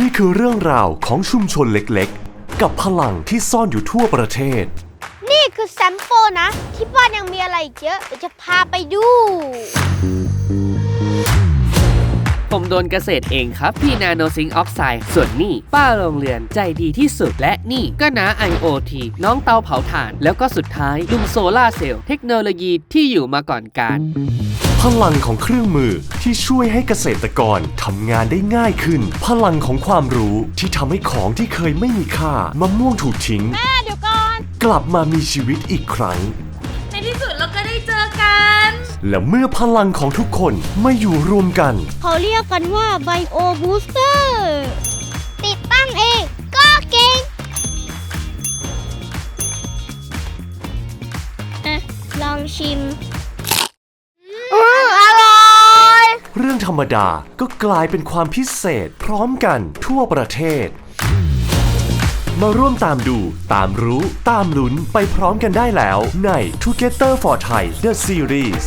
นี่คือเรื่องราวของชุมชนเล็กๆ กับพลังที่ซ่อนอยู่ทั่วประเทศ นี่คือแซมโปนะ ที่บ้านยังมีอะไรอีกเยอะเดี๋ยวจะพาไปดู มโดนเกษตรเองครับ พี่นาโนซิงออกไซด์ส่วนนี่ป้าโรงเรือนใจดีที่สุด และนี่ก็นา IoT น้องเตาเผาถ่าน แล้วก็สุดท้ายลุงโซล่าร์เซลล์เทคโนโลยีที่อยู่มาก่อนการพลังของเครื่องมือที่ช่วยให้เกษตรกรทำงานได้ง่ายขึ้น พลังของความรู้ที่ทำให้ของที่เคยไม่มีค่ามะม่วงถูกทิ้ง แม่เดี๋ยวก่อน กลับมามีชีวิตอีกครั้งในที่สุดเรา ก็ได้เจอกัน และเมื่อพลังของทุกคนมาอยู่รวมกัน เขาเรียกกันว่าไบโอบูสเตอร์ติดตั้งเองก็เก่งอะลองชิมอืมอร่อย เรื่องธรรมดาก็กลายเป็นความพิเศษพร้อมกันทั่วประเทศ มาร่วมตามดู ตามรู้ ตามลุ้น ไปพร้อมกันได้แล้วใน Together for Thai The Series